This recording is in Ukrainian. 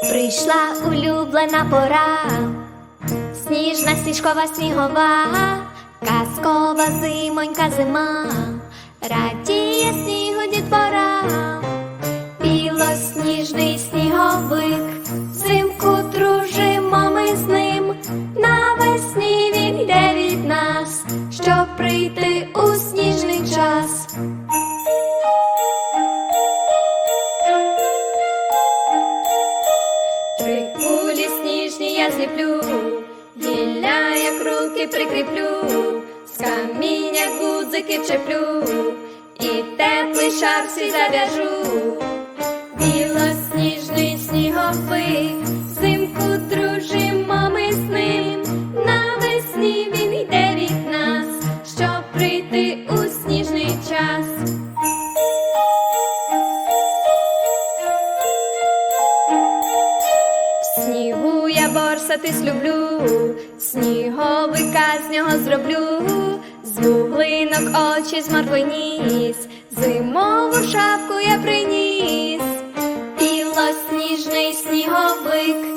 Прийшла улюблена пора, сніжна сніжкова снігова, казкова зимонька зима, радіє Три кулі сніжні я зліплю, гілля як руки прикріплю, з каміння гудзики вчеплю, і теплий шар свій зав'яжу. Білосніжний сніговик, взимку дружимо ми з ним, навесні він йде від нас, щоб прийти у сніжний час. борсатись люблю, сніговика з нього зроблю, з буглинок очі змарвеніс, зимову шапку я приніс, і лосніжний сніговик.